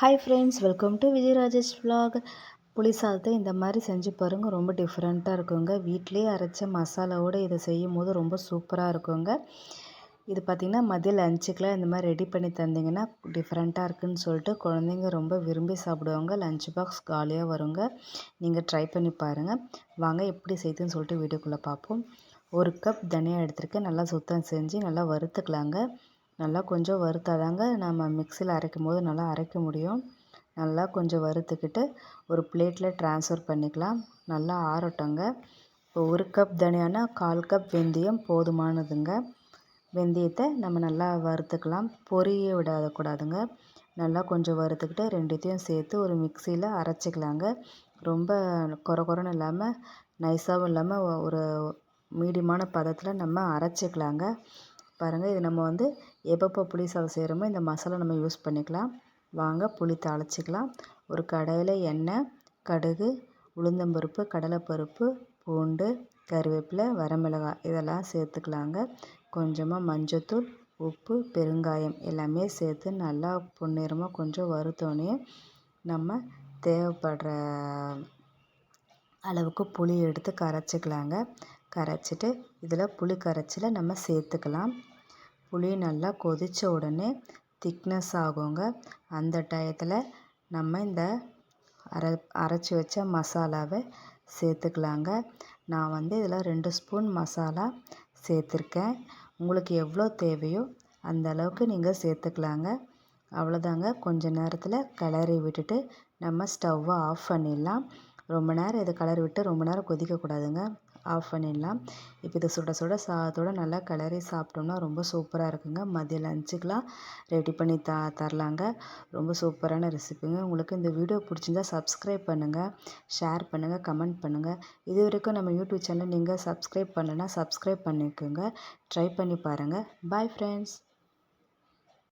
Hi friends welcome to Vijayarajesh vlog. புளி சாதத்தை இந்த மாதிரி செஞ்சு பாருங்கள் ரொம்ப டிஃப்ரெண்ட்டாக இருக்குங்க. வீட்டிலே அரைச்ச மசாலாவோடு இதை செய்யும் போது ரொம்ப சூப்பராக இருக்குங்க. இது பார்த்திங்கன்னா மதியம் லஞ்சுக்கெலாம் இந்த மாதிரி ரெடி பண்ணி தந்தீங்கன்னா டிஃப்ரெண்ட்டாக இருக்குதுன்னு சொல்லிட்டு குழந்தைங்க ரொம்ப விரும்பி சாப்பிடுவாங்க. லஞ்ச் பாக்ஸ் காலியாக வருங்க. நீங்கள் ட்ரை பண்ணி பாருங்கள் வாங்க எப்படி செய்யுதுன்னு சொல்லிட்டு வீடியோக்குள்ளே பார்ப்போம் ஒரு கப் தனியாக எடுத்துருக்கேன். நல்லா சுத்தம் செஞ்சு நல்லா வறுத்துக்கலாங்க. நல்லா கொஞ்சம் வறுத்தாதாங்க நம்ம மிக்சியில் அரைக்கும் போது நல்லா அரைக்க முடியும். நல்லா கொஞ்சம் வறுத்துக்கிட்டு ஒரு பிளேட்டில் ட்ரான்ஸ்ஃபர் பண்ணிக்கலாம். நல்லா ஆறட்டுங்க இப்போ ஒரு கப் தனியானா கால் கப் வெந்தயம் போதுமானதுங்க. வெந்தயத்தை நம்ம நல்லா வறுத்துக்கலாம். பொரிய விடக்கூடாதுங்க நல்லா கொஞ்சம் வறுத்துக்கிட்டு ரெண்டுத்தையும் சேர்த்து ஒரு மிக்சியில் அரைச்சிக்கலாங்க. ரொம்ப குறை குறைன்னு இல்லாமல் நைஸாகவும் இல்லாமல் ஒரு மீடியமான பதத்தில் நம்ம அரைச்சிக்கலாங்க. பாருங்கள் இது நம்ம வந்து எப்பப்போ புளி சாதம் செய்கிறோமோ இந்த மசாலா நம்ம யூஸ் பண்ணிக்கலாம். வாங்க புளி தாளிச்சிக்கலாம். ஒரு கடையில் எண்ணெய் கடுகு உளுந்தம்பருப்பு கடலைப்பருப்பு பூண்டு கருவேப்பிலை வரமிளகாய் இதெல்லாம் சேர்த்துக்கலாங்க. கொஞ்சமாக மஞ்சத்தூள் உப்பு பெருங்காயம் எல்லாமே சேர்த்து நல்லா பொன்னிறமாக கொஞ்சம் வறுத்தோடனே நம்ம தேவைப்படுற அளவுக்கு புளி எடுத்து கரைச்சிக்கலாங்க. கரைச்சிட்டு இதில் புளி கரைச்சலை நம்ம சேர்த்துக்கலாம். புளி நல்லா கொதித்த உடனே திக்னஸ் ஆகுங்க. அந்த டயத்தில் நம்ம இந்த அரை அரைச்சி வச்ச மசாலாவை சேர்த்துக்கலாங்க. நான் வந்து இதில் ரெண்டு ஸ்பூன் மசாலா சேர்த்துருக்கேன். உங்களுக்கு எவ்வளோ தேவையோ அந்த அளவுக்கு நீங்கள் சேர்த்துக்கலாங்க. அவ்வளோதாங்க. கொஞ்ச நேரத்தில் கிளறி விட்டுட்டு நம்ம ஸ்டவ்வை ஆஃப் பண்ணிடலாம். ரொம்ப நேரம் இதை கிளறி விட்டு ரொம்ப நேரம் கொதிக்கக்கூடாதுங்க. ஆஃப் பண்ணிடலாம். இப்போ இதை சுட சுட சாதத்தோடு நல்லா கிளறி சாப்பிட்டோம்னா ரொம்ப சூப்பராக இருக்குங்க. மதியம் லஞ்சுக்கெலாம் ரெடி பண்ணி த தரலாங்க. ரொம்ப சூப்பரான ரெசிபிங்க. உங்களுக்கு இந்த வீடியோ பிடிச்சிருந்தா சப்ஸ்கிரைப் பண்ணுங்கள் ஷேர் பண்ணுங்கள் கமெண்ட் பண்ணுங்கள் இது வரைக்கும் நம்ம யூடியூப் சேனல் நீங்கள் சப்ஸ்கிரைப் பண்ணலைன்னா சப்ஸ்கிரைப் பண்ணிக்கோங்க. ட்ரை பண்ணி பாருங்கள் பாய் ஃப்ரெண்ட்ஸ்